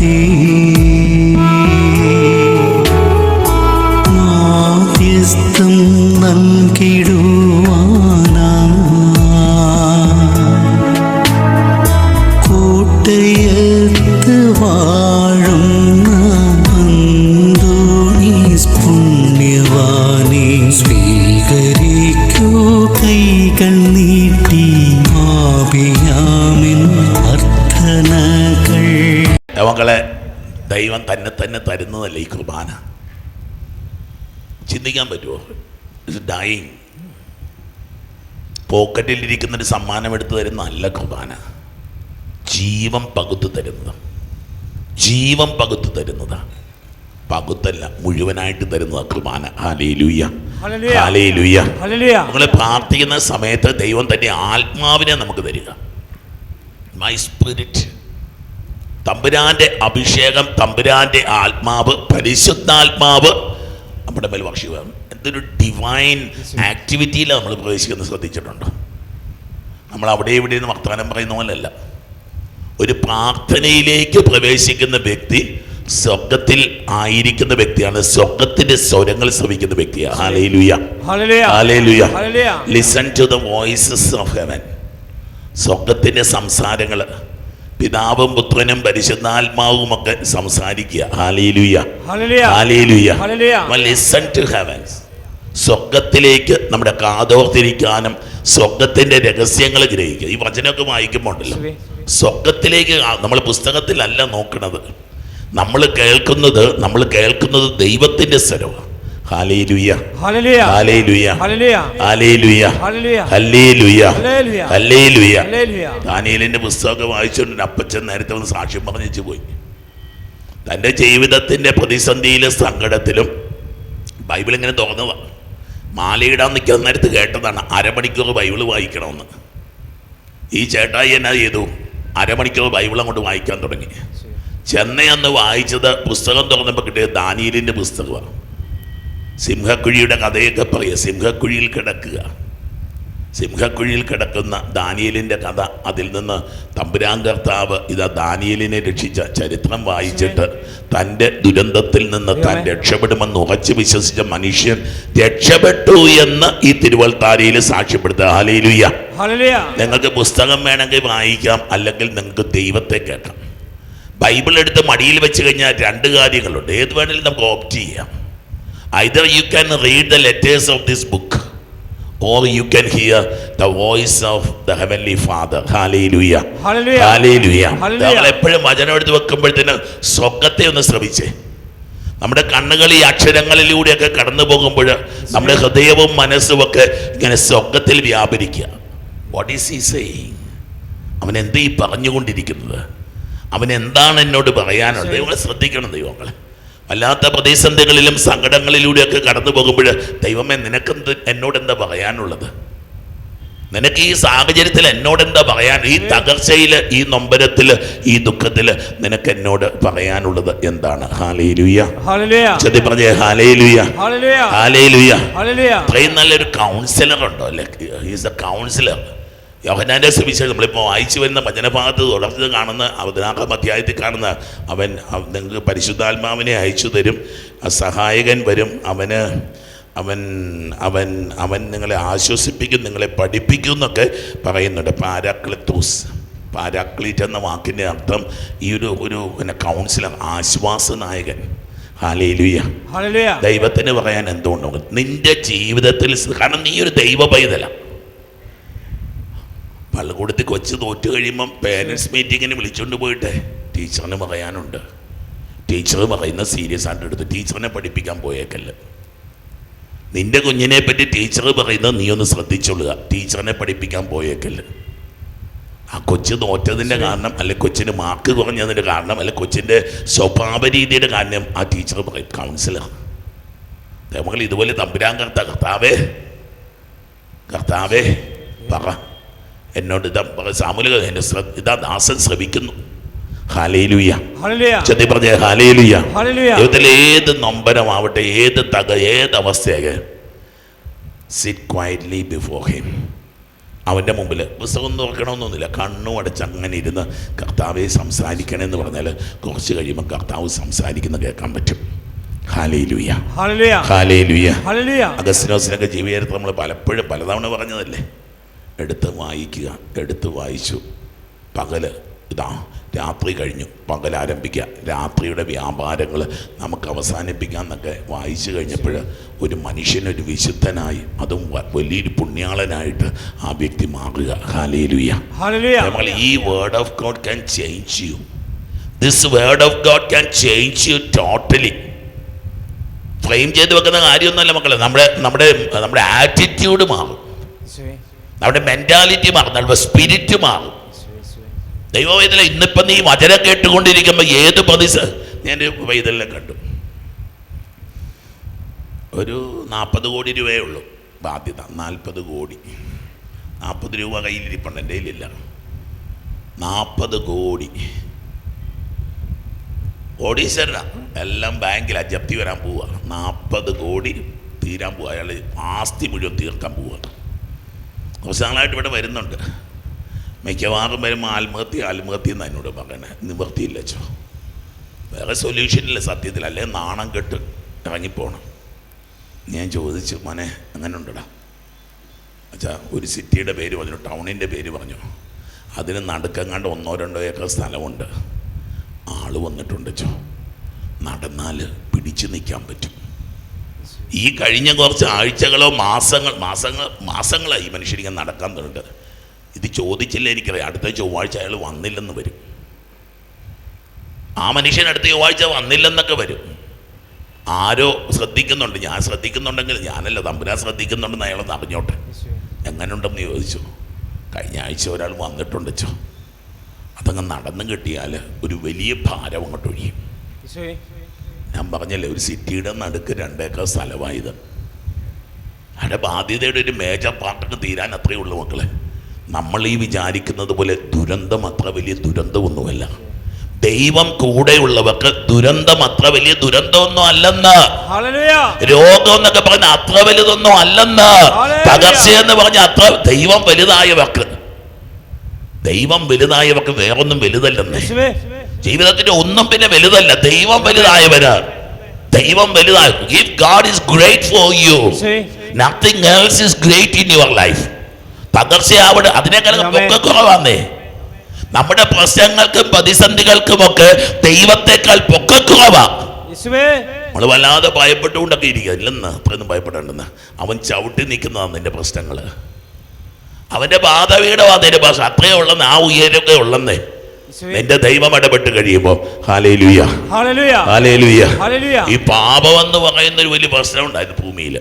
ഉപേക്ഷിക്കാതെ മാധ്യസ്ഥം നൽകിടുവാനാ. കോട്ടയത്ത് വാഴുന്ന പുണ്യവാനെ സ്വീകരിക്കൂ. കൈകൾ നീട്ടി ആപിയാമിൻ അർത്ഥനകൾ മക്കളെ ദൈവം തന്നെ തന്നെ തരുന്നതല്ല ഈ കുർബാന. ചിന്തിക്കാൻ പറ്റുമോ ഇറ്റ്സ് ഡൈങ് പോക്കറ്റിലിരിക്കുന്നൊരു സമ്മാനം എടുത്തു തരുന്ന അല്ല കുർബാന. ജീവൻ പകുത്തു തരുന്നത്. ജീവൻ പകുത്തു തരുന്നതാണ് പകുത്തല്ല മുഴുവനായിട്ട് തരുന്ന കുർബാന. നമ്മൾ പ്രാർത്ഥിക്കുന്ന സമയത്ത് ദൈവം തന്നെ ആത്മാവിനെ നമുക്ക് തരിക. മൈ സ്പിരിറ്റ് തമ്പുരാന്റെ അഭിഷേകം തമ്പുരാന്റെ ആത്മാവ് പരിശുദ്ധാത്മാവ് നമ്മുടെ മേൽ വർഷിക്കുക എന്തൊരു ഡിവൈൻ ആക്ടിവിറ്റിയിലാണ് നമ്മൾ പ്രവേശിക്കുന്നത് ശ്രദ്ധിച്ചിട്ടുണ്ട്. നമ്മൾ അവിടെ ഇവിടെ നിന്ന് വർത്തമാനം പറയുന്ന പോലെയല്ല. ഒരു പ്രാർത്ഥനയിലേക്ക് പ്രവേശിക്കുന്ന വ്യക്തി സ്വർഗത്തിൽ ആയിരിക്കുന്ന വ്യക്തിയാണ്. സ്വർഗത്തിന്റെ സ്വരങ്ങൾ ശ്രവിക്കുന്ന വ്യക്തിയാണ്. Hallelujah hallelujah. Hallelujah hallelujah. Listen to the voices of heaven സ്വർഗത്തിന്റെ സംസാരങ്ങൾ. പിതാവും പുത്രനും പരിശുദ്ധാത്മാവും ഒക്കെ സംസാരിക്കുക സ്വർഗത്തിലേക്ക് നമ്മുടെ കാതോർത്തിരിക്കാനും സ്വർഗത്തിന്റെ രഹസ്യങ്ങൾ ഗ്രഹിക്കുക. ഈ വചനമൊക്കെ വായിക്കുമ്പോൾ ഉണ്ടല്ലോ സ്വർഗത്തിലേക്ക് നമ്മൾ പുസ്തകത്തിലല്ല നോക്കുന്നത് നമ്മൾ കേൾക്കുന്നത് നമ്മൾ കേൾക്കുന്നത് ദൈവത്തിന്റെ സ്വരമാണ്. ദാനിയേലിന്റെ പുസ്തകമൊക്കെ വായിച്ചുകൊണ്ട് അപ്പച്ചൻ നേരത്തെ ഒന്ന് സാക്ഷ്യം പറഞ്ഞു പോയി തന്റെ ജീവിതത്തിന്റെ പ്രതിസന്ധിയിലും സങ്കടത്തിലും ബൈബിൾ ഇങ്ങനെ തോന്നുക മാലയിടാൻ നിൽക്കുന്ന നേരത്ത് കേട്ടതാണ് അരമണിക്കൂർ ബൈബിൾ വായിക്കണമെന്ന് ഈ ചേട്ടായി എന്നാ ചെയ്തു അരമണിക്കൂർ ബൈബിൾ അങ്ങോട്ട് വായിക്കാൻ തുടങ്ങി ചെന്നൈ അന്ന് വായിച്ചത് പുസ്തകം തുറന്നപ്പോൾ കിട്ടിയത് ദാനിയലിന്റെ പുസ്തകമാണ് സിംഹക്കുഴിയുടെ കഥയൊക്കെ പറയുക സിംഹക്കുഴിയിൽ കിടക്കുക. സിംഹക്കുഴിയിൽ കിടക്കുന്ന ദാനിയലിന്റെ കഥ അതിൽ നിന്ന് തമ്പുരാൻ കർത്താവ് ഇതാ ദാനിയലിനെ രക്ഷിച്ച ചരിത്രം വായിച്ചിട്ട് തന്റെ ദുരന്തത്തിൽ നിന്ന് താൻ രക്ഷപ്പെടുമെന്ന് ഉറച്ചു വിശ്വസിച്ച മനുഷ്യൻ രക്ഷപ്പെട്ടു എന്ന് ഈ തിരുവൾത്താരയിൽ സാക്ഷ്യപ്പെടുത്തുക. ഹലയിലുയ്യ. നിങ്ങൾക്ക് പുസ്തകം വേണമെങ്കിൽ വായിക്കാം അല്ലെങ്കിൽ നിങ്ങൾക്ക് ദൈവത്തെ കേൾക്കാം. ബൈബിൾ എടുത്ത് മടിയിൽ വെച്ച് കഴിഞ്ഞാൽ രണ്ട് കാര്യങ്ങളുണ്ട്. ഏത് വേണമെങ്കിലും നമുക്ക് ഓപ്റ്റ് ചെയ്യാം. Either you can read the letters of this book or you can hear the voice of the heavenly father. നമ്മൾ എപ്പോഴും വചനം എടുത്ത് വെക്കുമ്പോഴത്തേന് സ്വർഗത്തെ ഒന്ന് ശ്രമിച്ചേ. നമ്മുടെ കണ്ണുകൾ ഈ അക്ഷരങ്ങളിലൂടെയൊക്കെ കടന്നു പോകുമ്പോൾ നമ്മുടെ ഹൃദയവും മനസ്സും ഒക്കെ ഇങ്ങനെ സ്വർഗത്തിൽ വ്യാപരിക്കുക. വാട്ട് ഈസ് ഈ സെയിങ് അവൻ എന്ത് ഈ പറഞ്ഞുകൊണ്ടിരിക്കുന്നത്? അവൻ എന്താണ് എന്നോട് പറയാനുള്ളത്? ദൈവങ്ങളെ ശ്രദ്ധിക്കണം ദൈവങ്ങളെ. വല്ലാത്ത പ്രതിസന്ധികളിലും സങ്കടങ്ങളിലൂടെയൊക്കെ കടന്നു പോകുമ്പോൾ ദൈവമേ നിനക്കെന്ത് എന്നോട് എന്താ പറയാനുള്ളത്? നിനക്ക് ഈ സാഹചര്യത്തിൽ എന്നോട് എന്താ പറയാൻ? ഈ തകർച്ചയിൽ ഈ നൊമ്പരത്തിൽ ഈ ദുഃഖത്തിൽ നിനക്ക് എന്നോട് പറയാനുള്ളത് എന്താണ്? നല്ലൊരു കൗൺസിലർ ഉണ്ടോ? അല്ലെ ഈസ് എ കൗൺസിലർ യോഹനാന്റെ സുവിശേഷം നമ്മളിപ്പോൾ വായിച്ചു വരുന്ന വചനഭാഗത്ത് തുടർന്ന് കാണുന്ന പതിനാറാം അധ്യായത്തിൽ കാണുന്ന അവൻ നിങ്ങൾക്ക് പരിശുദ്ധാത്മാവിനെ അയച്ചു തരും. സഹായകൻ വരും. അവന് അവൻ അവൻ അവൻ നിങ്ങളെ ആശ്വസിപ്പിക്കും നിങ്ങളെ പഠിപ്പിക്കും എന്നൊക്കെ പറയുന്നുണ്ട്. പാരാക്ലിത്തൂസ് പാരാക്ലീറ്റ് എന്ന വാക്കിന്റെ അർത്ഥം ഈ ഒരു ഒരു പിന്നെ കൗൺസിലർ ആശ്വാസനായകൻ. ദൈവത്തിന് പറയാൻ എന്തുകൊണ്ടോ നിന്റെ ജീവിതത്തിൽ കാരണം നീ ഒരു ദൈവ പൈതല പള്ളിക്കൂടത്തിൽ കൊച്ചു തോറ്റു കഴിയുമ്പം പേരൻസ് മീറ്റിങ്ങിന് വിളിച്ചുകൊണ്ട് പോയിട്ടെ ടീച്ചറിന് പറയാനുണ്ട്. ടീച്ചർ പറയുന്ന സീരിയസ് ആയിട്ട് എടുത്ത് ടീച്ചറിനെ പഠിപ്പിക്കാൻ പോയേക്കല്ല. നിന്റെ കുഞ്ഞിനെ പറ്റി ടീച്ചർ പറയുന്നത് നീ ഒന്ന് ശ്രദ്ധിച്ചോളുക. ടീച്ചറിനെ പഠിപ്പിക്കാൻ പോയേക്കല്ല. ആ കൊച്ചു തോറ്റതിന്റെ കാരണം അല്ലെ കൊച്ചിന് മാർക്ക് കുറഞ്ഞതിന്റെ കാരണം അല്ലെ കൊച്ചിന്റെ സ്വഭാവ രീതിയുടെ കാരണം ആ ടീച്ചർ പറയും. കൗൺസിലർ മകൾ ഇതുപോലെ തമ്പുരാൻ കർത്താവ് കർത്താവേ. കർത്താവേ പറ. എന്നോട് ഇതാ സാമൂലിക സാമുല എന്റെ ഇതാ ദാസൻ ശ്രമിക്കുന്നു. ചെത്തി പറഞ്ഞേ. ജീവിതത്തിൽ ഏത് നൊമ്പരമാവട്ടെ ഏത് തക ഏത് അവസ്ഥയൊക്കെ സിറ്റ് ക്വയറ്റ്ലി ബിഫോർ ഹിം അവന്റെ മുമ്പിൽ പുസ്തകം തുറക്കണമെന്നൊന്നുമില്ല. കണ്ണും അടച്ച് അങ്ങനെ ഇരുന്ന് കർത്താവെ സംസാരിക്കണമെന്ന് പറഞ്ഞാൽ കുറച്ച് കഴിയുമ്പോൾ കർത്താവ് സംസാരിക്കുന്ന കേൾക്കാൻ പറ്റും. ഹാലേ ലുയ ഹല്ലേലൂയ. ഹല്ലേലൂയ. അഗസ്റ്റിനോസിനൊക്കെ ജീവചരിത്രം നമ്മൾ പലപ്പോഴും പലതവണ പറഞ്ഞതല്ലേ? എടുത്ത് വായിക്കുക. എടുത്ത് വായിച്ചു. പകൽ ഇതാ രാത്രി കഴിഞ്ഞു. പകൽ ആരംഭിക്കുക. രാത്രിയുടെ വ്യാപാരങ്ങൾ നമുക്ക് അവസാനിപ്പിക്കാം എന്നൊക്കെ വായിച്ചു കഴിഞ്ഞപ്പോൾ ഒരു മനുഷ്യനൊരു വിശുദ്ധനായി അതും വലിയൊരു പുണ്യാളനായിട്ട് ആ വ്യക്തി മാറുക. ഹാലേലുയ നമ്മൾ ഈ word of God can change you this word of God can change you totally flame ചെയ്ത് വെക്കുന്ന കാര്യമൊന്നുമല്ല മക്കളെ. നമ്മുടെ നമ്മുടെ നമ്മുടെ ആറ്റിറ്റ്യൂഡ് മാറും. നമ്മുടെ മെന്റാലിറ്റി മാറും നമ്മുടെ സ്പിരിറ്റ് മാറും. ദൈവവേദന ഇന്നിപ്പം നീ വചനം കേട്ടുകൊണ്ടിരിക്കുമ്പോൾ ഏത് പ്രതിസ ഞാൻ വൈതലിനെ കണ്ടു. ഒരു നാൽപ്പത് കോടി രൂപയേ ഉള്ളൂ. ബാധ്യത നാൽപ്പത് കോടി. നാൽപ്പത് രൂപ കയ്യിലിരിപ്പുണ്ട് എന്റെ കയ്യിലില്ല. നാൽപ്പത് കോടി. കോടീശ്വരനാ എല്ലാം ബാങ്കിലാണ് ജപ്തി വരാൻ പോവുക നാൽപ്പത് കോടി തീരാൻ പോവുക അയാൾ ആസ്തി മുഴുവൻ തീർക്കാൻ പോവുക കുറച്ച് നാളായിട്ട് ഇവിടെ വരുന്നുണ്ട്. മിക്കവാറും വരുമ്പോൾ ആത്മഹത്യ ആത്മഹത്യ എന്ന് എന്നോട് പറയണേ. നിവർത്തിയില്ല ചോ വേറെ സൊല്യൂഷനില്ല സത്യത്തിൽ. അല്ലേ നാണം കെട്ട് ഇറങ്ങിപ്പോണം. ഞാൻ ചോദിച്ചു മോനെ അങ്ങനെ ഉണ്ടടാ അച്ഛാ ഒരു സിറ്റിയുടെ പേര് പറഞ്ഞു ടൗണിന്റെ പേര് പറഞ്ഞു. അതിന് നടുക്കങ്ങാണ്ട് ഒന്നോ രണ്ടോ ഏക്കർ സ്ഥലമുണ്ട്. ആൾ വന്നിട്ടുണ്ട് ചോ നടന്നാൽ പിടിച്ചു നിൽക്കാൻ പറ്റും. ഈ കഴിഞ്ഞ കുറച്ച് ആഴ്ചകളോ മാസങ്ങൾ മാസങ്ങൾ മാസങ്ങളായി ഈ മനുഷ്യരിങ്ങനെ നടക്കാൻ തുടങ്ങുന്നത്. ഇത് ചോദിച്ചില്ല എനിക്കറിയാം. അടുത്ത ചൊവ്വാഴ്ച അയാൾ വന്നില്ലെന്ന് വരും. ആ മനുഷ്യൻ അടുത്ത ചൊവ്വാഴ്ച വന്നില്ലെന്നൊക്കെ വരും. ആരോ ശ്രദ്ധിക്കുന്നുണ്ട്. ഞാൻ ശ്രദ്ധിക്കുന്നുണ്ടെങ്കിൽ ഞാനല്ല തമ്പുരാൻ ശ്രദ്ധിക്കുന്നുണ്ടെന്ന് അയാളൊന്ന് അറിഞ്ഞോട്ടെ. എങ്ങനെയുണ്ടെന്ന് ചോദിച്ചു. കഴിഞ്ഞ ആഴ്ച ഒരാൾ വന്നിട്ടുണ്ട് അതങ്ങ് നടന്നു കിട്ടിയാൽ ഒരു വലിയ ഭാരം അങ്ങോട്ട് ഒഴിയും ഞാൻ പറഞ്ഞല്ലേ ഒരു സിറ്റിയുടെ നടുക്ക് രണ്ടേക്കർ സ്ഥലമായത്. അവിടെ ബാധ്യതയുടെ ഒരു മേജർ പാർട്ടൊക്കെ തീരാൻ അത്രയേ ഉള്ളൂ മക്കളെ. നമ്മൾ ഈ വിചാരിക്കുന്നത് പോലെ ദുരന്തം അത്ര വലിയ ദുരന്തമൊന്നുമല്ല. ദൈവം കൂടെയുള്ളവർക്ക് ദുരന്തം അത്ര വലിയ ദുരന്തമൊന്നും അല്ലെന്ന്. രോഗം എന്നൊക്കെ പറഞ്ഞ അത്ര വലുതൊന്നും അല്ലെന്ന്. തകർച്ച എന്ന് പറഞ്ഞ അത്ര ദൈവം വലുതായവർക്ക്. ദൈവം വലുതായവർക്ക് വേറൊന്നും വലുതല്ലെന്നേ. ജീവിതത്തിന്റെ ഒന്നും പിന്നെ വലുതല്ല. ദൈവം വലുതായവര് ദൈവം വലുതായ if God is great for you യേശുവേ nothing else is great in your life തകർച്ചയാവട്ടെ അതിനേക്കാളും ആമേൻ. പൊക്ക കുറവാന്നേ. നമ്മുടെ പ്രശ്നങ്ങൾക്കും പ്രതിസന്ധികൾക്കും ഒക്കെ ദൈവത്തെക്കാൾ പൊക്കക്കുറവാ നമ്മൾ വല്ലാതെ ഭയപ്പെട്ടുകൊണ്ടൊക്കെ ഇരിക്കുക ഇല്ലെന്ന് അത്രയൊന്നും ഭയപ്പെടേണ്ടെന്ന്. അവൻ ചവിട്ടി നിൽക്കുന്നതാണ് നിന്റെ പ്രശ്നങ്ങൾ അവന്റെ ബാധവീടമാ നിന്റെ ഭാഷ അത്രയേ ഉള്ളെന്ന് ആ ഉയരമൊക്കെ ഉള്ളെന്നേ. നിന്റെ ദൈവം ഇടപെട്ട് കഴിയുമ്പോൾ ഈ പാപം എന്ന് പറയുന്ന ഒരു വലിയ പ്രശ്നം ഉണ്ടായിരുന്നു ഭൂമിയിൽ.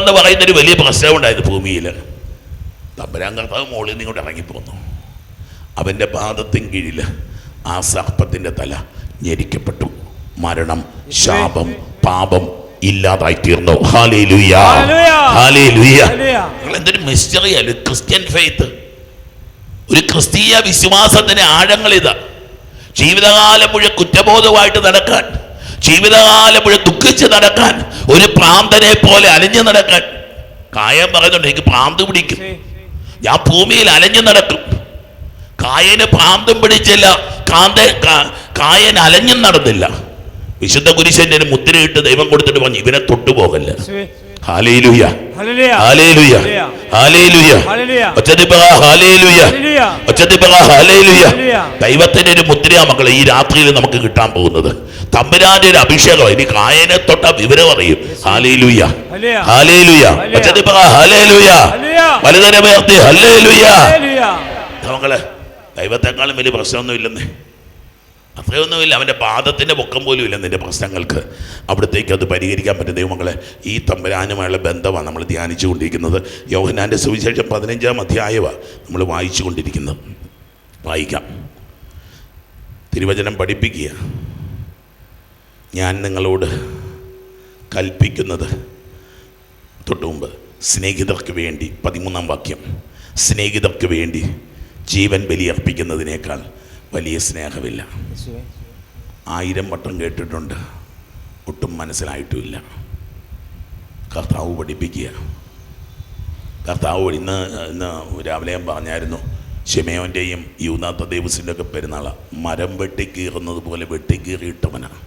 എന്ന് പറയുന്ന ഒരു വലിയ പ്രശ്നം ഉണ്ടായിരുന്നു ഭൂമിയിൽ. തമ്പരാൻ കർത്താവ് മുകളിൽ നിന്ന് ഇങ്ങോട്ട് ഇറങ്ങിപ്പോന്നു. അവന്റെ പാദത്തിൻ കീഴിൽ ആ സർപ്പത്തിന്റെ തല ഞെരിക്കപ്പെട്ടു. മരണം ശാപം പാപം ഇല്ലാതായി തീർന്നു. ഹാലേ ലുയാ ഹാലേ ലുയാ നിങ്ങൾ എന്തൊരു മിസ്റ്ററി അല്ല ക്രിസ്ത്യൻ ഫെയ്ത്ത്. ഒരു ക്രിസ്തീയ വിശ്വാസത്തിന്റെ ആഴങ്ങൾ ഇതാ. ജീവിതകാലം മുഴുവൻ കുറ്റബോധമായിട്ട് നടക്കാൻ ജീവിതകാലം മുഴുവൻ ദുഃഖിച്ച് നടക്കാൻ ഒരു പ്രാന്തനെ പോലെ അലഞ്ഞു നടക്കാൻ. കായം പറയുന്നുണ്ട് എനിക്ക് പ്രാന്ത് പിടിക്കും. ഞാൻ ഭൂമിയിൽ അലഞ്ഞു നടക്കും. കായന് പ്രാന്തം പിടിച്ചില്ല. കാന്ത കായൻ അലഞ്ഞും നടന്നില്ല. വിശുദ്ധ കുരിശന്റെ ഒരു മുദ്രയിട്ട് ദൈവം കൊടുത്തിട്ട് പറഞ്ഞു ഇവനെ തൊട്ടുപോകല്ല. ദൈവത്തിന്റെ ഒരു മുദ്രയാ മക്കളെ ഈ രാത്രിയിൽ നമുക്ക് കിട്ടാൻ പോകുന്നത്. തമ്പുരാന്റെ ഒരു അഭിഷേകം ഇനി കായനെ തൊട്ട വിവരം അറിയും. ഹാലേലുയ ഹാലേലുയ മക്കളെ ദൈവത്തെക്കാളും വലിയ പ്രശ്നമൊന്നും ഇല്ലെന്നേ. അത്രയൊന്നുമില്ല അവന്റെ പാദത്തിന്റെ പൊക്കം പോലും ഇല്ല നിന്റെ പ്രശ്നങ്ങൾക്ക്. അവിടത്തേക്ക് അത് പരിഹരിക്കാൻ പറ്റും. ദൈവങ്ങളെ ഈ തമ്പരാനുമായുള്ള ബന്ധമാണ് നമ്മൾ ധ്യാനിച്ചു കൊണ്ടിരിക്കുന്നത് യോഹനാന്റെ സുവിശേഷം പതിനഞ്ചാം അധ്യായമാണ് നമ്മൾ വായിച്ചു കൊണ്ടിരിക്കുന്നത് വായിക്കാം. തിരുവചനം പഠിപ്പിക്കുക. ഞാൻ നിങ്ങളോട് കൽപ്പിക്കുന്നത് തൊട്ട് മുമ്പ് സ്നേഹിതർക്ക് വേണ്ടി പതിമൂന്നാം വാക്യം സ്നേഹിതർക്ക് വേണ്ടി ജീവൻ ബലിയർപ്പിക്കുന്നതിനേക്കാൾ വലിയ സ്നേഹമില്ല. ആയിരം വട്ടം കേട്ടിട്ടുണ്ട്. ഒട്ടും മനസ്സിലായിട്ടുമില്ല. കർത്താവ് പഠിപ്പിക്കുക. കർത്താവ് ഇന്ന് ഇന്ന് രാവിലെ ഞാൻ പറഞ്ഞായിരുന്നു ഷെമയോന്റെയും യൂനാത്ത ദേവസിന്റെ ഒക്കെ പെരുന്നാളാണ് മരം വെട്ടിക്കീറുന്നത് പോലെ വെട്ടിക്കീറിയിട്ടവനാണ്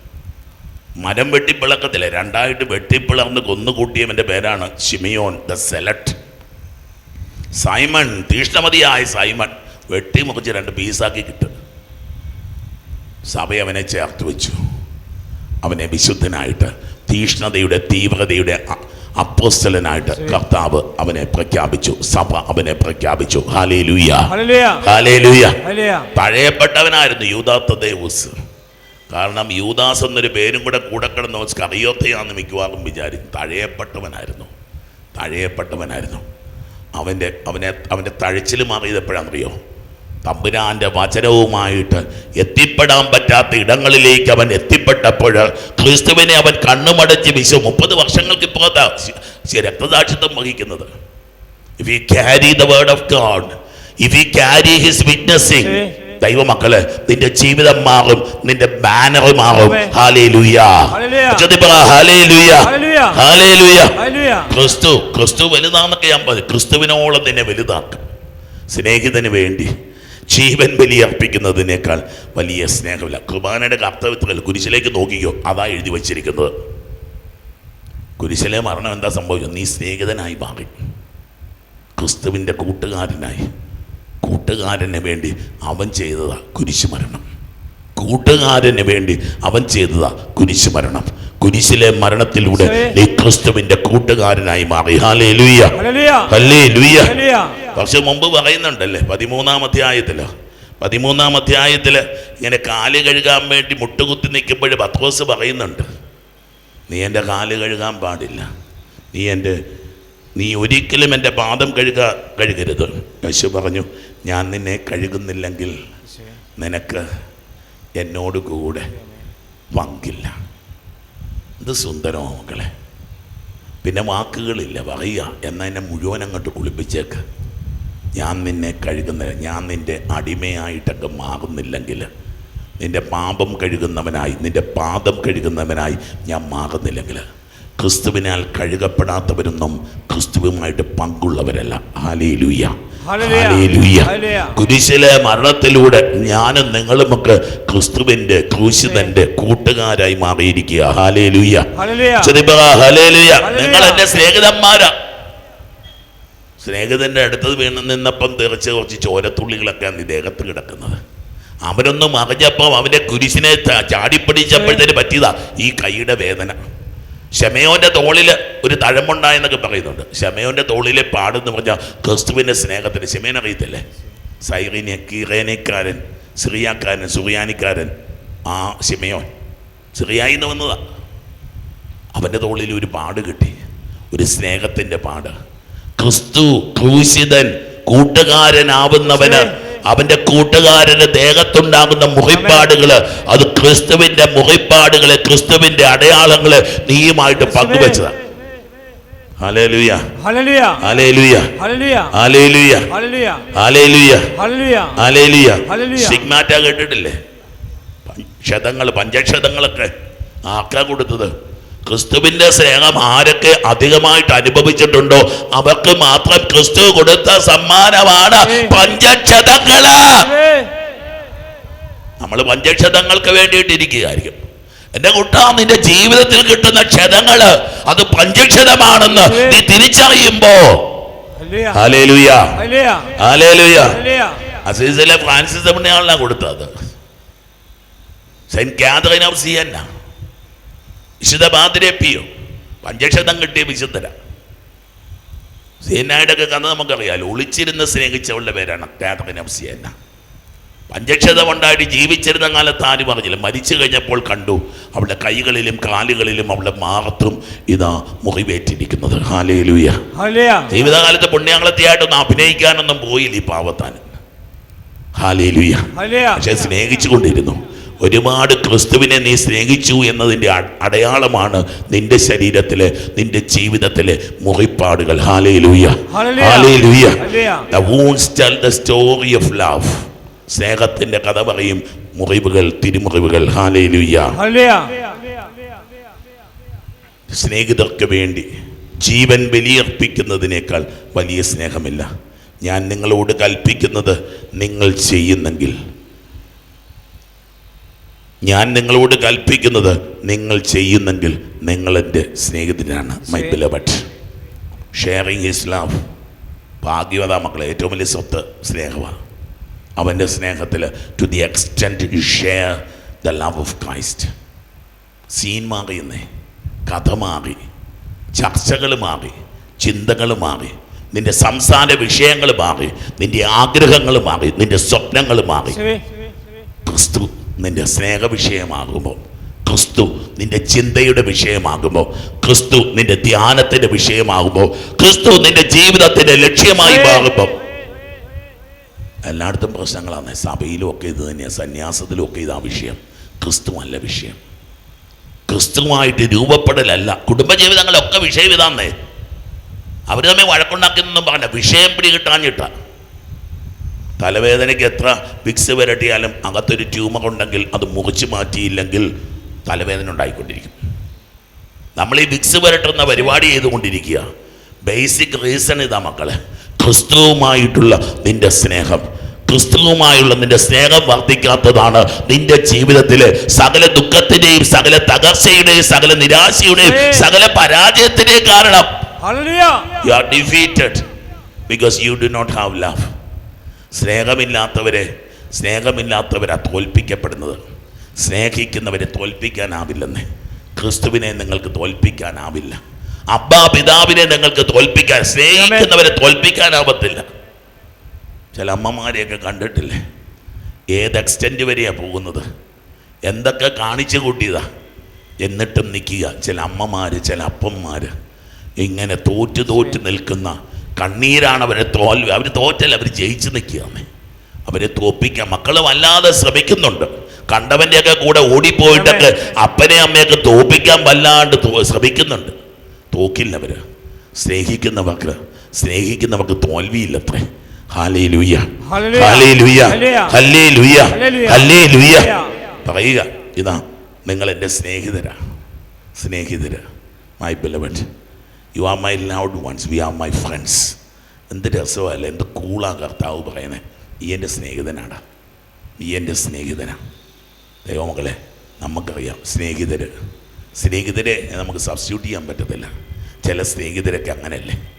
മരം വെട്ടിപ്പിളക്കത്തില്ല. രണ്ടായിട്ട് വെട്ടിപ്പിളർന്ന് കൊന്നുകൂട്ടിയവന്റെ പേരാണ് ഷിമിയോൻ ദ സെലക്ട് സൈമൺ തീഷ്ണമതിയായ സൈമൺ. വെട്ടിമുറിച്ച് രണ്ട് പീസാക്കി കിട്ടും. സഭ അവനെ ചേർത്ത് വെച്ചു. അവനെ വിശുദ്ധനായിട്ട് തീഷ്ണതയുടെ തീവ്രതയുടെ അപ്പോസ്റ്റലനായിട്ട് കർത്താവ് അവനെ പ്രഖ്യാപിച്ചു. സഭ അവനെ പ്രഖ്യാപിച്ചു. പഴയപ്പെട്ടവനായിരുന്നു യൂതാത്തദേവസ് യൂദാത്ത ദേവൂസ്. കാരണം യൂദാസ് എന്നൊരു പേരും കൂടെ കൂടെ കിടന്ന് അറിയോത്തയാന്ന് മിക്കവാറും വിചാരിച്ചു തഴയപ്പെട്ടവനായിരുന്നു. തഴയപ്പെട്ടവനായിരുന്നു. അവന്റെ അവനെ അവന്റെ തഴച്ചിൽ മാറിയത് എപ്പോഴാണെന്നറിയോ തമ്പുരാന്റെ വചനവുമായിട്ട് എത്തിപ്പെടാൻ പറ്റാത്ത ഇടങ്ങളിലേക്ക് അവൻ എത്തിപ്പെട്ടപ്പോൾ ക്രിസ്തുവിനെ അവൻ കണ്ണുമടച്ച് വിശു മുപ്പത് വർഷങ്ങൾക്ക് ഇപ്പുറത്താ രക്തസാക്ഷിത്വം വഹിക്കുന്നത്. If you carry the word of God if you carry his witnessing, ദൈവമക്കൾ നിന്റെ ജീവിതം മാറും നിന്റെ ബാനർ മാറും. ക്രിസ്തു ക്രിസ്തു വലുതാന്നൊക്കെ ഞാൻ പറഞ്ഞു. ക്രിസ്തുവിനോളം നിന്നെ വലുതാക്കും. സ്നേഹിതന് വേണ്ടി. ജീവൻ ബലിയർപ്പിക്കുന്നതിനേക്കാൾ വലിയ സ്നേഹമില്ല. കുർബാനയുടെ കർത്തവ്യത്തിൽ കുരിശിലേക്ക് നോക്കിക്കോ. അതാ എഴുതി വച്ചിരിക്കുന്നത്. കുരിശിലെ മരണം എന്താ സംഭവിച്ചത്? നീ സ്നേഹിതനായി മാറി. ക്രിസ്തുവിന്റെ കൂട്ടുകാരനായി. കൂട്ടുകാരന് വേണ്ടി അവൻ ചെയ്തതാ കുരിശ് മരണം. കൂട്ടുകാരന് വേണ്ടി അവൻ ചെയ്തതാ കുരിശ് മരണം. കുരിശിലെ മരണത്തിലൂടെ നീ ക്രിസ്തുവിന്റെ കൂട്ടുകാരനായി മാറി. ഹാലേ ലുയ്യ ഹല്ലേ ലുയ്യ കുറച്ച് മുമ്പ് പറയുന്നുണ്ടല്ലേ പതിമൂന്നാം അധ്യായത്തിൽ പതിമൂന്നാം അധ്യായത്തിൽ ഇങ്ങനെ കാൽ കഴുകാൻ വേണ്ടി മുട്ടുകുത്തി നിൽക്കുമ്പോൾ പത്രോസ് പറയുന്നുണ്ട് നീ എന്റെ കാൽ കഴുകാൻ പാടില്ല. നീ എന്റെ നീ ഒരിക്കലും എന്റെ പാദം കഴുക കഴുകരുത്. യേശു പറഞ്ഞു ഞാൻ നിന്നെ കഴുകുന്നില്ലെങ്കിൽ നിനക്ക് എന്നോട് കൂടെ പങ്കില്ല. ഇത് സുന്ദരമോ മക്കളെ. പിന്നെ വാക്കുകളില്ല പറയുക എന്നാൽ എന്നെ മുഴുവൻ അങ്ങോട്ട് കുളിപ്പിച്ചേക്ക്. ഞാൻ നിന്നെ കഴുകുന്നില്ല ഞാൻ നിന്റെ അടിമയായിട്ടൊക്കെ മാറുന്നില്ലെങ്കിൽ നിന്റെ പാപം കഴുകുന്നവനായി നിന്റെ പാദം കഴുകുന്നവനായി ഞാൻ മാറുന്നില്ലെങ്കിൽ ക്രിസ്തുവിനാൽ കഴുകപ്പെടാത്തവരൊന്നും ക്രിസ്തുവുമായിട്ട് പങ്കുള്ളവരല്ല. ഹാലേ ലൂയ. കുരിശിലെ മരണത്തിലൂടെ ഞാനും നിങ്ങളുമൊക്കെ ക്രിസ്തുവിന്റെ ക്രൂശിതന്റെ കൂട്ടുകാരായി മാറിയിരിക്കുക ഹാലേലൂയ ലൂയ്യ. നിങ്ങൾ എന്റെ സ്നേഹിതന്മാരാ. സ്നേഹിതന്റെ അടുത്ത് വീണ് നിന്നപ്പം തെറിച്ച് കുറച്ച് ചോരത്തുള്ളികളൊക്കെ ആണ് ദേഹത്ത് കിടക്കുന്നത്. അവരൊന്നും അറിഞ്ഞപ്പം അവന്റെ കുരിശിനെ ചാടിപ്പിടിച്ചപ്പോഴത്തേന് പറ്റിയതാ ഈ കൈയുടെ വേദന. ഷമയോന്റെ തോളിൽ ഒരു തഴമ്പുണ്ടായെന്നൊക്കെ പറയുന്നുണ്ട്. ഷമയോന്റെ തോളിലെ പാടെന്ന് പറഞ്ഞാൽ ക്രിസ്തുവിന്റെ സ്നേഹത്തിന്. ഷമയൻ അറിയത്തില്ലേ? സൈറിനെ കീറേനക്കാരൻ സിറിയാക്കാരൻ സുറിയാനിക്കാരൻ ആ ഷിമയോൻ സിറിയായി വന്നതാ. അവന്റെ തോളിൽ ഒരു പാട് കിട്ടി. ഒരു സ്നേഹത്തിന്റെ പാട്. ക്രിസ്തു ക്രൂശിതൻ കൂട്ടുകാരനാവുന്നവന് അവന്റെ കൂട്ടുകാരന് ദേഹത്തുണ്ടാകുന്ന മുറിപ്പാടുകൾ അത് ക്രിസ്തുവിന്റെ മുറിപ്പാടുകളെ ക്രിസ്തുവിന്റെ അടയാളങ്ങൾ നീയുമായിട്ട് പങ്കുവെച്ചതാണ് കേട്ടിട്ടില്ലേ ക്ഷതങ്ങൾ പഞ്ചക്ഷതങ്ങളൊക്കെ ആക്ക കൊടുത്തത് ക്രിസ്തുവിന്റെ സ്നേഹം ആരൊക്കെ അധികമായിട്ട് അനുഭവിച്ചിട്ടുണ്ടോ? അവർക്ക് മാത്രം ക്രിസ്തു കൊടുത്ത സമ്മാനമാണ് പഞ്ചക്ഷതങ്ങൾ. നമ്മൾ പഞ്ചക്ഷതങ്ങൾക്ക് വേണ്ടിയിട്ടിരിക്കുകയായിരിക്കും. എന്റെ കുട്ടാ നിന്റെ ജീവിതത്തിൽ കിട്ടുന്ന ക്ഷതങ്ങൾ അത് പഞ്ചക്ഷതമാണെന്ന് നീ തിരിച്ചറിയുമ്പോ. അസീസിലെ ഫ്രാൻസിസ് പുണ്യാളാണ് കൊടുത്തത്? Saint Catherine of Siena. വിശുദ്ധ പാതിരപ്പിയോ പഞ്ചക്ഷതം കിട്ടിയ വിശുദ്ധര. സിയന്നായുടെ ഒക്കെ കഥ നമുക്കറിയാലോ ഒളിച്ചിരുന്ന് സ്നേഹിച്ചവളുടെ പേരാണ് കാതറിൻ ഓഫ് സിയന്ന പഞ്ചക്ഷതം ഉണ്ടായിട്ട് ജീവിച്ചിരുന്ന കാലത്ത് ആര് പറഞ്ഞില്ല മരിച്ചു കഴിഞ്ഞപ്പോൾ കണ്ടു അവളുടെ കൈകളിലും കാലുകളിലും അവളുടെ മാറത്തും ഇതാ മുറിവേറ്റിരിക്കുന്നത്. ഹാലയിലൂയ ജീവിതകാലത്ത് പുണ്യാളത്തിയായിട്ടൊന്നും അഭിനയിക്കാനൊന്നും പോയില്ല ഈ പാവത്താൻ. ഹാലയിലൂയ പക്ഷെ പക്ഷെ സ്നേഹിച്ചുകൊണ്ടിരുന്നു ഒരുപാട് ക്രിസ്തുവിനെ നീ സ്നേഹിച്ചു എന്നതിന്റെ അടയാളമാണ് നിന്റെ ശരീരത്തിലെ നിന്റെ ജീവിതത്തിലെ മുറിപ്പാടുകൾ. The story of love. സ്നേഹത്തിന്റെ കഥ പറയും മുറിവുകൾ തിരുമുറിവുകൾ. സ്നേഹിതർക്ക് വേണ്ടി ജീവൻ ബലിയർപ്പിക്കുന്നതിനേക്കാൾ വലിയ സ്നേഹമില്ല. ഞാൻ നിങ്ങളോട് കൽപ്പിക്കുന്നത് നിങ്ങൾ ചെയ്യുന്നെങ്കിൽ ഞാൻ നിങ്ങളോട് കൽപ്പിക്കുന്നത് നിങ്ങൾ ചെയ്യുന്നെങ്കിൽ നിങ്ങൾ എന്റെ സ്നേഹിതനാണ് my beloved sharing his love ഭാഗ്യവത മക്കളെ ഏറ്റവും വലിയ സ്വത്ത് സ്നേഹമാണ്. അവന്റെ സ്നേഹത്തിൽ to the extent you share the love of Christ scene മാറിയെന്നേ കഥ മാറി ചർച്ചകൾ മാറി ചിന്തകൾ മാറി നിന്റെ സംസാര വിഷയങ്ങൾ മാറി നിന്റെ ആഗ്രഹങ്ങൾ മാറി നിന്റെ സ്വപ്നങ്ങൾ മാറി. ക്രിസ്തു നിന്റെ സ്നേഹ വിഷയമാകുമ്പോൾ ക്രിസ്തു നിന്റെ ചിന്തയുടെ വിഷയമാകുമ്പോൾ ക്രിസ്തു നിന്റെ ധ്യാനത്തിന്റെ വിഷയമാകുമ്പോൾ ക്രിസ്തു നിന്റെ ജീവിതത്തിന്റെ ലക്ഷ്യമായി മാറുമ്പോൾ എല്ലായിടത്തും പ്രശ്നങ്ങളാണ്. സഭയിലും ഒക്കെ ഇത് തന്നെയാണ് സന്യാസത്തിലും ഒക്കെ ഇതാ വിഷയം. ക്രിസ്തു അല്ല വിഷയം. ക്രിസ്തുവായിട്ട് രൂപപ്പെടലല്ല. കുടുംബജീവിതങ്ങളൊക്കെ വിഷയം ഇതാന്നേ. അവർ തമ്മിൽ വഴക്കുണ്ടാക്കുന്നൊന്നും പറഞ്ഞ വിഷയം പിടികിട്ടാഞ്ഞിട്ടാ. തലവേദനയ്ക്ക് എത്ര വിക്സ് വരട്ടിയാലും അകത്തൊരു ട്യൂമർ ഉണ്ടെങ്കിൽ അത് മുറിച്ച് മാറ്റിയില്ലെങ്കിൽ തലവേദന ഉണ്ടായിക്കൊണ്ടിരിക്കും. നമ്മൾ ഈ വിക്സ് വരട്ടുന്ന പരിപാടി ചെയ്തുകൊണ്ടിരിക്കുക. ബേസിക് റീസൺ ഇതാ മക്കളെ. ക്രിസ്തുവുമായിട്ടുള്ള നിന്റെ സ്നേഹം. ക്രിസ്തുവുമായുള്ള നിന്റെ സ്നേഹം വർദ്ധിക്കാത്തതാണ് നിന്റെ ജീവിതത്തിലെ സകല ദുഃഖത്തിന്റെയും സകല തകർച്ചയുടെയും സകല നിരാശയുടെയും സകല പരാജയത്തിന്റെയും കാരണം. You are defeated because you do not have love സ്നേഹമില്ലാത്തവരെ സ്നേഹമില്ലാത്തവരാ തോൽപ്പിക്കപ്പെടുന്നത്. സ്നേഹിക്കുന്നവരെ തോൽപ്പിക്കാനാവില്ലെന്ന്. ക്രിസ്തുവിനെ നിങ്ങൾക്ക് തോൽപ്പിക്കാനാവില്ല. അബ്ബാ പിതാവിനെ നിങ്ങൾക്ക് തോൽപ്പിക്കാൻ സ്നേഹിക്കുന്നവരെ തോൽപ്പിക്കാനാവത്തില്ല. ചില അമ്മമാരെയൊക്കെ കണ്ടിട്ടില്ലേ? ഏത് എക്സ്റ്റെന്റ് വരെയാണ് പോകുന്നത്? എന്തൊക്കെ കാണിച്ചു കൂട്ടിയതാ? എന്നിട്ടും നിൽക്കുക ചില അമ്മമാർ ചില അപ്പന്മാർ ഇങ്ങനെ തോറ്റു തോറ്റു നിൽക്കുന്ന കണ്ണീരാണ് അവരെ തോൽവി അവർ തോറ്റല്ല? അവർ ജയിച്ചു നിൽക്കുകയാണ് അവരെ തോപ്പിക്കാൻ മക്കൾ വല്ലാതെ ശ്രമിക്കുന്നുണ്ട്. കണ്ടവന്റെയൊക്കെ കൂടെ ഓടിപ്പോയിട്ടൊക്കെ അപ്പനെ അമ്മയൊക്കെ തോപ്പിക്കാൻ വല്ലാണ്ട് ശ്രമിക്കുന്നുണ്ട്. തോക്കില്ല അവർ സ്നേഹിക്കുന്നവർക്ക് സ്നേഹിക്കുന്നവർക്ക് തോൽവിയില്ലത്രേ ഹാലേ ലുയ്യ. ഹാലേ ലുയ്യ ഹല്ലേ ലുയ്യ ഹല്ലേ ലുയ്യ പറയുക ഇതാ നിങ്ങൾ എന്റെ സ്നേഹിതരാ. സ്നേഹിതര്. My beloved you are my loved ones we are my friends എന്ത് രസമല്ല എന്ത് കൂളാ കർത്താവ് പറയുന്നത് നീ എന്റെ സ്നേഹിതനാണ് നീ എന്റെ സ്നേഹിതനാണ് ദൈവമകളെ നമുക്കറിയാം സ്നേഹിതർ സ്നേഹിതരെ നമുക്ക് സബ്സ്റ്റിറ്റ്യൂട്ട് ചെയ്യാൻ പറ്റത്തില്ല. ചില സ്നേഹിതരൊക്കെ അങ്ങനെയല്ലേ?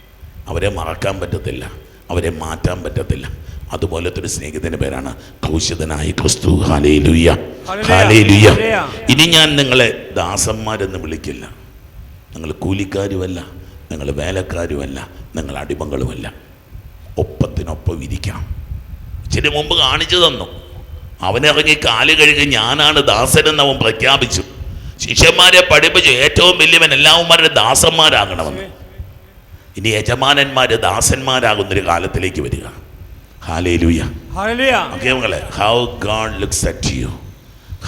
അവരെ മറക്കാൻ പറ്റത്തില്ല. അവരെ മാറ്റാൻ പറ്റത്തില്ല. അതുപോലത്തെ ഒരു സ്നേഹിതന്റെ പേരാണ് കൗശിതനായ ക്രിസ്തു. ഹാലേ ലുയ്യ ഹല്ലേലൂയ. ഹാലേ ലുയ്യ ഹല്ലേലൂയ. ഇനി ഞാൻ നിങ്ങളെ ദാസന്മാരെന്ന് വിളിക്കില്ല. നിങ്ങൾ കൂലിക്കാരുമല്ല. നിങ്ങൾ വേലക്കാരുമല്ല നിങ്ങൾ അടിമകളുമല്ല. ഒപ്പത്തിനൊപ്പം ഇരിക്കാം ഇച്ചിരി മുമ്പ് കാണിച്ചു തന്നു. അവനിറങ്ങി കാൽ കഴുകി ഞാനാണ് ദാസനെന്ന് അവൻ പ്രഖ്യാപിച്ചു. ശിഷ്യന്മാരെ പഠിപ്പിച്ചു. ഏറ്റവും വലിയവൻ എല്ലാവന്മാരുടെ ദാസന്മാരാകണമെന്ന്. ഇനി യജമാനന്മാർ ദാസന്മാരാകുന്നൊരു കാലത്തിലേക്ക് വരിക. How God looks at you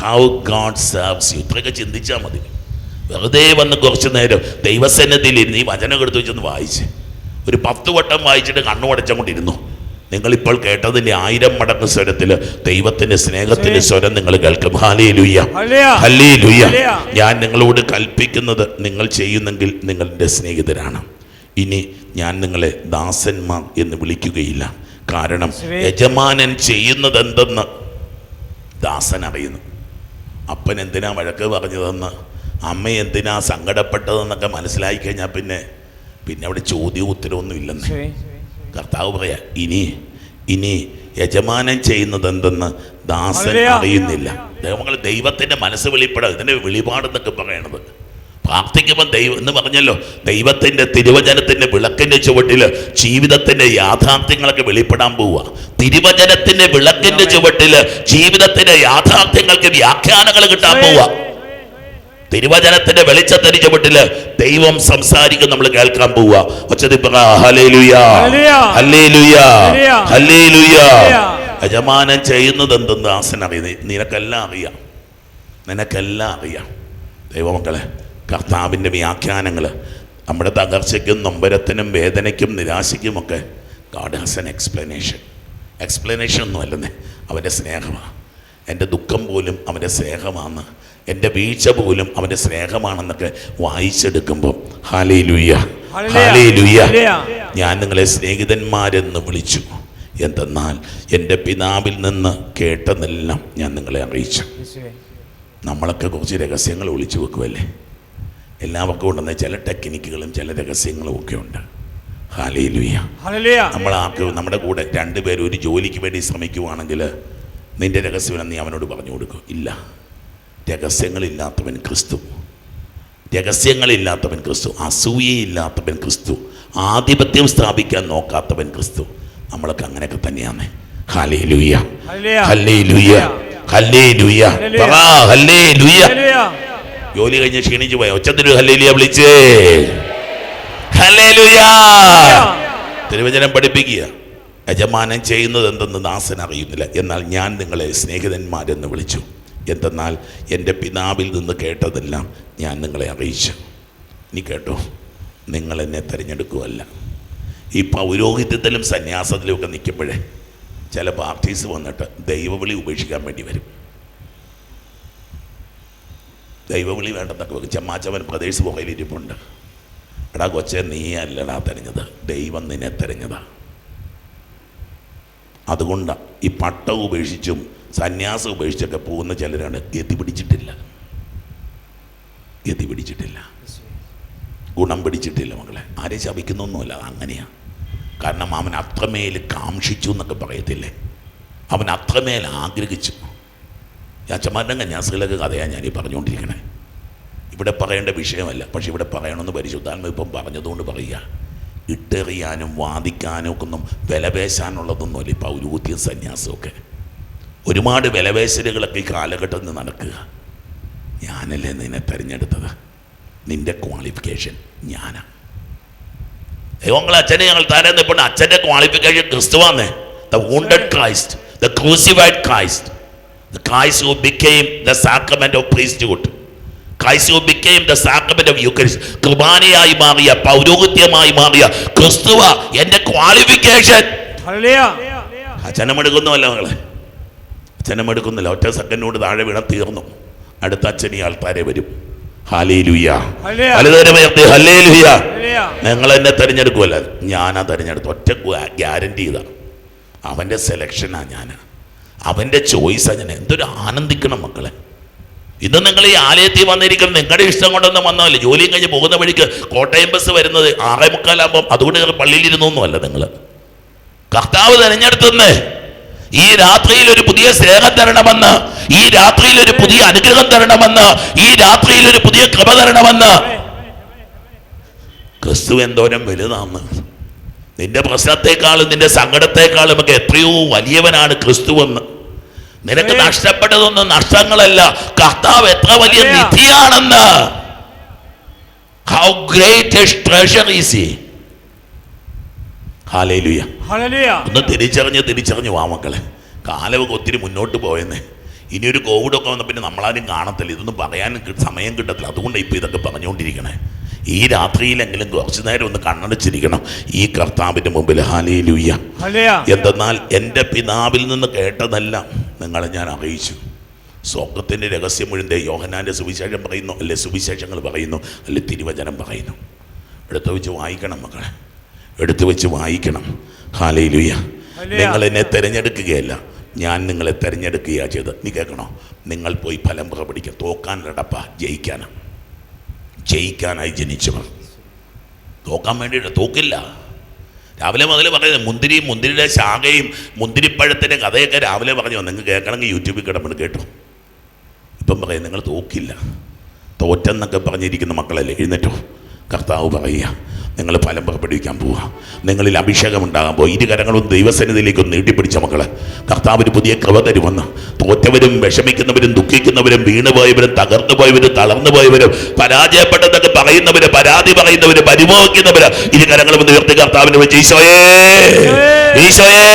how God serves you ഇത്രയൊക്കെ ചിന്തിച്ചാൽ മതി. വെറുതെ വന്ന് കുറച്ച് നേരം ദൈവസന്നദ്ധിയിൽ ഇരുന്ന് ഈ വചനം എടുത്ത് വെച്ചൊന്ന് വായിച്ച്. ഒരു പത്ത് വട്ടം വായിച്ചിട്ട് കണ്ണു അടച്ചുകൊണ്ടിരുന്നു. നിങ്ങളിപ്പോൾ കേട്ടതിന്റെ ആയിരം മടങ്ങ് സ്വരത്തിൽ ദൈവത്തിന്റെ സ്നേഹത്തിന്റെ സ്വരം നിങ്ങൾ കേൾക്കും. ഹാലേ ലുയ്യ. ലുയ്യ. ഞാൻ നിങ്ങളോട് കൽപ്പിക്കുന്നത് നിങ്ങൾ ചെയ്യുന്നെങ്കിൽ നിങ്ങളുടെ സ്നേഹിതരാണ്. ഇനി ഞാൻ നിങ്ങളെ ദാസന്മാർ എന്ന് വിളിക്കുകയില്ല. കാരണം യജമാനൻ ചെയ്യുന്നത് എന്തെന്ന് ദാസൻ അറിയുന്നു അപ്പൻ എന്തിനാ വഴക്ക് പറഞ്ഞതെന്ന് അമ്മ എന്തിനാ സങ്കടപ്പെട്ടതെന്നൊക്കെ മനസ്സിലായി കഴിഞ്ഞാൽ പിന്നെ പിന്നെ അവിടെ ചോദ്യവും ഉത്തരവൊന്നും ഇല്ലെന്ന്. കർത്താവ് പറയാ ഇനി ഇനി യജമാനൻ ചെയ്യുന്നത് എന്തെന്ന് ദാസൻ അറിയുന്നില്ല. ദൈവങ്ങൾ ദൈവത്തിന്റെ മനസ്സ് വെളിപ്പെടാം ഇതിന്റെ വെളിപാടെന്നൊക്കെ പറയണത്. പ്രാർത്ഥിക്കുമ്പോൾ ദൈവം എന്ന് പറഞ്ഞല്ലോ ദൈവത്തിന്റെ തിരുവചനത്തിന്റെ വിളക്കിന്റെ ചുവട്ടിൽ ജീവിതത്തിന്റെ യാഥാർത്ഥ്യങ്ങളൊക്കെ വെളിപ്പെടാൻ പോവുക തിരുവചനത്തിന്റെ വിളക്കിന്റെ ചുവട്ടിൽ ജീവിതത്തിന്റെ യാഥാർത്ഥ്യങ്ങൾക്ക് വ്യാഖ്യാനങ്ങൾ കിട്ടാൻ പോവുക തിരുവചനത്തിന്റെ വെളിച്ചത്തിന് ചുവട്ടിൽ ദൈവം സംസാരിക്കും നമ്മൾ കേൾക്കാൻ പോവുക. യജമാനൻ ചെയ്യുന്നത് എന്തെന്ന് ആസനറിയ നിനക്കെല്ലാം അറിയാം. നിനക്കെല്ലാം അറിയാം. ദൈവമക്കളെ കർത്താവിന്റെ വ്യാഖ്യാനങ്ങൾ നമ്മുടെ തകർച്ചയ്ക്കും നൊമ്പരത്തിനും വേദനയ്ക്കും നിരാശയ്ക്കുമൊക്കെ God has an explanation explanation ഒന്നും അല്ലെന്നേ അവന്റെ സ്നേഹമാണ്. എന്റെ ദുഃഖം പോലും അവന്റെ സ്നേഹമാണ്. എന്റെ വീഴ്ച പോലും അവന്റെ സ്നേഹമാണെന്നൊക്കെ വായിച്ചെടുക്കുമ്പോൾ ഹാലേ ലുയ്യ ഹാലേ. ഹല്ലേലൂയ. ഞാൻ നിങ്ങളെ സ്നേഹിതന്മാരെന്ന് വിളിച്ചു എന്തെന്നാൽ എന്റെ പിതാവിൽ നിന്ന് കേട്ടതെല്ലാം ഞാൻ നിങ്ങളെ അറിയിച്ചു നമ്മളൊക്കെ കുറച്ച് രഹസ്യങ്ങൾ ഒളിച്ചു വെക്കുമല്ലേ എല്ലാവർക്കും ഉണ്ടെന്ന് ചില ടെക്നിക്കുകളും ചില രഹസ്യങ്ങളും ഒക്കെ ഉണ്ട് ഹാലയിലുയ്യ. നമ്മൾ ആർക്ക് നമ്മുടെ കൂടെ രണ്ടുപേരും ഒരു ജോലിക്ക് വേണ്ടി ശ്രമിക്കുവാണെങ്കിൽ നിന്റെ രഹസ്യം നീ അവനോട് പറഞ്ഞു കൊടുക്കും ഇല്ല രഹസ്യങ്ങളില്ലാത്തവൻ ക്രിസ്തു. രഹസ്യങ്ങളില്ലാത്തവൻ ക്രിസ്തു. അസൂയയില്ലാത്തവൻ ക്രിസ്തു. ആധിപത്യം സ്ഥാപിക്കാൻ നോക്കാത്തവൻ ക്രിസ്തു. നമ്മളൊക്കെ അങ്ങനെയൊക്കെ തന്നെയാണ്. ഹലേ ലുയ്യ. ഹല്ലേ ലുയ്യ ഹല്ലേ ലുയ്യ ഹല്ലേ ലുയ്യ. ജോലി കഴിഞ്ഞ് ക്ഷീണിച്ചു പോയ. ഒച്ചത്തിനൊരു ഹല്ലേലിയ വിളിച്ചേ. തിരുവചനം പഠിപ്പിക്കുക. യജമാനം ചെയ്യുന്നത് എന്തെന്ന് ദാസൻ അറിയുന്നില്ല. എന്നാൽ ഞാൻ നിങ്ങളെ സ്നേഹിതന്മാരെന്ന് വിളിച്ചു. എന്തെന്നാൽ എന്റെ പിതാവിൽ നിന്ന് കേട്ടതെല്ലാം ഞാൻ നിങ്ങളെ അറിയിച്ചു. നീ കേട്ടോ നിങ്ങൾ എന്നെ തിരഞ്ഞെടുക്കുകയല്ല ഈ പൗരോഹിത്യത്തിലും സന്യാസത്തിലും ഒക്കെ നിൽക്കുമ്പോഴേ ചില പാർട്ടീസ് വന്നിട്ട് ദൈവവിളി ഉപേക്ഷിക്കാൻ വേണ്ടി വരും. ദൈവവിളി വേണ്ടെന്നൊക്കെ വെക്കും ചമ്മാച്ചവൻ പ്രദേശ് പുകയിലിരിപ്പുണ്ട് എടാ കൊച്ചെ നീ അല്ലടാ തെരഞ്ഞത്. ദൈവം നിന്നെ തെരഞ്ഞതാ. അതുകൊണ്ടാണ് ഈ പട്ടം ഉപേക്ഷിച്ചും സന്യാസം ഉപേക്ഷിച്ചൊക്കെ പോകുന്ന ചിലരാണ് ഗതി പിടിച്ചിട്ടില്ല. ഗതി പിടിച്ചിട്ടില്ല. ഗുണം പിടിച്ചിട്ടില്ല മകളെ ആരെ ശപിക്കുന്നൊന്നുമല്ല അങ്ങനെയാണ് അങ്ങനെയാ. കാരണം അവൻ അത്രമേൽ കാംക്ഷിച്ചു എന്നൊക്കെ പറയത്തില്ലേ? അവൻ അത്രമേൽ ആഗ്രഹിച്ചു. അച്ഛന്മാരുടെ കന്യാസികളൊക്കെ കഥയാണ് ഈ പറഞ്ഞുകൊണ്ടിരിക്കണേ. ഇവിടെ പറയേണ്ട വിഷയമല്ല പക്ഷെ ഇവിടെ പറയണമെന്ന് പരിശുദ്ധാത്മ ഇപ്പം പറഞ്ഞതുകൊണ്ട് പറയുക. ഇട്ടെറിയാനും വാദിക്കാനും ഒക്കെ ഒന്നും വിലപേശാനുള്ളതൊന്നുമല്ല ഈ പൗരോഹിത്യ സന്യാസമൊക്കെ. ഒരുപാട് വിലവേശലുകളൊക്കെ ഈ കാലഘട്ടത്തിൽ നിന്ന് നടക്കുക. ഞാനല്ലേ നിന്നെ തിരഞ്ഞെടുത്തത്? നിന്റെ ക്വാളിഫിക്കേഷൻ ഞാനാ. ദൈവങ്ങളെ അച്ഛനെ ഞങ്ങൾ താരം നിൽപ്പുണ്ട് അച്ഛന്റെ qualification ക്രിസ്തുവാന്നേ. The wounded Christ the crucified Christ the Christ who became the sacrament of priesthood Christ who became the sacrament of Eucharist കുർബാനയായി മാറിയ പൗരോഹിത്യമായി മാറിയ ക്രിസ്തുവ എന്റെ ക്വാളിഫിക്കേഷൻ ഹല്ലേലൂയ. നിങ്ങളെ? അച്ഛനമെടുക്കുന്നില്ല ഒറ്റ സെക്കൻഡിനോട് താഴെ വീണ തീർന്നു. അടുത്ത അച്ഛൻ ഈ ആൾക്കാരെ വരും. നിങ്ങൾ എന്നെ തിരഞ്ഞെടുക്കുമല്ല ഞാനാ തിരഞ്ഞെടുത്തു ഒറ്റ ഗ്യാരണ്ടി ചെയ്താ അവന്റെ സെലക്ഷനാ ഞാൻ അവന്റെ ചോയ്സാ ഞാൻ എന്തൊരു ആനന്ദിക്കണം മക്കളെ. ഇത് നിങ്ങൾ ഈ ആലയത്തിൽ വന്നിരിക്കുന്നത് നിങ്ങളുടെ ഇഷ്ടം കൊണ്ടൊന്നും വന്നതല്ല. ജോലിയും കഴിഞ്ഞ് പോകുന്ന വഴിക്ക് കോട്ടയം ബസ് വരുന്നത് ആറേ മുക്കാലാകുമ്പം അതുകൊണ്ട് നിങ്ങൾ പള്ളിയിലിരുന്നൊന്നുമല്ല നിങ്ങൾ. കർത്താവ് തിരഞ്ഞെടുത്തുന്നേ. ഈ രാത്രിയിൽ ഒരു പുതിയ സ്നേഹം തരണമെന്ന് ഈ രാത്രിയിൽ ഒരു പുതിയ അനുഗ്രഹം തരണമെന്ന് ഈ രാത്രിയിൽ ഒരു പുതിയ കൃപ തരണമെന്ന്. ക്രിസ്തു എന്തോരം വലുതാന്ന്. നിന്റെ പ്രശ്നത്തെക്കാളും നിന്റെ സങ്കടത്തെക്കാളും ഒക്കെ എത്രയോ വലിയവനാണ് ക്രിസ്തുവെന്ന് നിനക്ക് നഷ്ടപ്പെട്ടതൊന്നും നഷ്ടങ്ങളല്ല. കർത്താവ് എത്ര വലിയ നിധിയാണെന്ന്. How great treasure is hallelujah. ഒന്ന് തിരിച്ചറിഞ്ഞ് തിരിച്ചറിഞ്ഞ് വാ മക്കളെ. കാലമൊക്കെ ഒത്തിരി മുന്നോട്ട് പോയെന്നേ. ഇനി ഒരു കോവിഡൊക്കെ വന്ന പിന്നെ നമ്മളാരും കാണത്തില്ല. ഇതൊന്നും പറയാനും സമയം കിട്ടത്തില്ല. അതുകൊണ്ട് ഇപ്പോൾ ഇതൊക്കെ പറഞ്ഞുകൊണ്ടിരിക്കണേ ഈ രാത്രിയിലെങ്കിലും കുറച്ചു നേരം ഒന്ന് കണ്ണടച്ചിരിക്കണം. ഈ കർത്താവിന്റെ മുമ്പിൽ. ഹാലേ ലൂയ്യ എന്തെന്നാൽ എന്റെ പിതാവിൽ നിന്ന് കേട്ടതെല്ലാം നിങ്ങളെ ഞാൻ അറിയിച്ചു. സ്വർഗത്തിന്റെ രഹസ്യം മുഴുവൻ യോഹനാന്റെ സുവിശേഷം പറയുന്നു അല്ലെ സുവിശേഷങ്ങൾ പറയുന്നു അല്ലെ തിരുവചനം പറയുന്നു. എടുത്തു വെച്ച് വായിക്കണം മക്കളെ. എടുത്തു വെച്ച് വായിക്കണം. ഹാലയിലുയ്യ. നിങ്ങൾ എന്നെ തിരഞ്ഞെടുക്കുകയല്ല. ഞാൻ നിങ്ങളെ തിരഞ്ഞെടുക്കുകയാണ് ചെയ്തത്. നീ കേൾക്കണോ? നിങ്ങൾ പോയി ഫലം പുറപിടിക്കുക തോക്കാനടപ്പ ജയിക്കാനാണ് ജയിക്കാനായി ജനിച്ചവർ. തോക്കാൻ വേണ്ടിയിട്ട് തോക്കില്ല. രാവിലെ മുതൽ പറയുന്നത് മുന്തിരിയും മുന്തിരിയുടെ ശാഖയും മുന്തിരിപ്പഴത്തിന്റെ കഥയൊക്കെ രാവിലെ പറഞ്ഞു. നിങ്ങൾ കേൾക്കണമെങ്കിൽ യൂട്യൂബിൽ കിടപ്പുണ്ട് കേട്ടോ. ഇപ്പം പറയാം നിങ്ങൾ തോക്കില്ല. തോറ്റെന്നൊക്കെ പറഞ്ഞിരിക്കുന്ന മക്കളല്ലേ? എഴുന്നേറ്റോ കർത്താവ് പറയുക. നിങ്ങൾ ഫലം പുറപ്പെടുവിക്കാൻ പോവുക. നിങ്ങളിൽ അഭിഷേകം ഉണ്ടാകാൻ പോകുക ഇരു കരങ്ങളും ദൈവസന്നിധിയിലേക്ക് നീട്ടിപ്പിടിച്ച മക്കളെ. കർത്താവിന് പുതിയ കൃപ തരുമെന്ന്. തോറ്റവരും വിഷമിക്കുന്നവരും ദുഃഖിക്കുന്നവരും വീണുപോയവരും തകർന്നു പോയവരും തളർന്നു പോയവരും പരാജയപ്പെട്ടതൊക്കെ പറയുന്നവര് പരാതി പറയുന്നവര് പരിമോഹിക്കുന്നവര്. ഇരു കരങ്ങളും ഒന്ന് ഉയർത്തി കർത്താവിന് വെച്ച് ഈശോയേ. ഈശോയേ.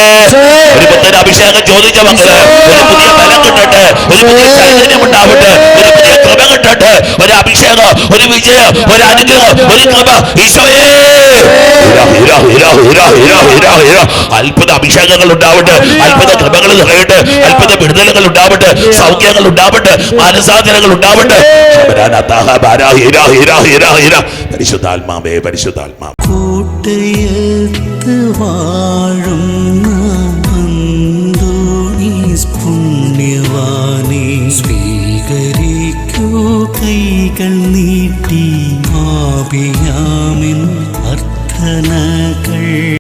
ഒരു പുത്തൻ അഭിഷേകം ചോദിച്ച മക്കൾ ഒരു പുതിയ ബലം കിട്ടട്ടെ ഒരു പുതിയ ചൈതന്യം ഉണ്ടാവട്ടെ ഒരു പുതിയ കൃപ കിട്ടട്ടെ. ഒരു അഭിഷേകം ഒരു വിജയം ഒരു അനുഗ്രഹം ഒരു കൃപ. ഈശോയേ. ഹീര, ഹീര, ഹീര, ഹീര, ഹീര, ഹീര, ഹീര. അത്ഭുത അഭിഷേകങ്ങൾ ഉണ്ടാവട്ടെ. അത്ഭുത കൃപകൾ നിറയട്ടെ. അത്ഭുത വിടുതലുകൾ ഉണ്ടാവട്ടെ. സൗഖ്യങ്ങൾ ഉണ്ടാവട്ടെ. മാനസാധനങ്ങൾ ഉണ്ടാവട്ടെ. പരിശുദ്ധാത്മാവേ പരിശുദ്ധാത്മാ. കൂട്ടയത്ത് വാഴുന്ന അന്തോണീസ് പുണ്യവാനെ സ്വീകരിക്കൂ കൈകൾ നീട്ടി ആപിയാമിൻ അർത്ഥനകൾ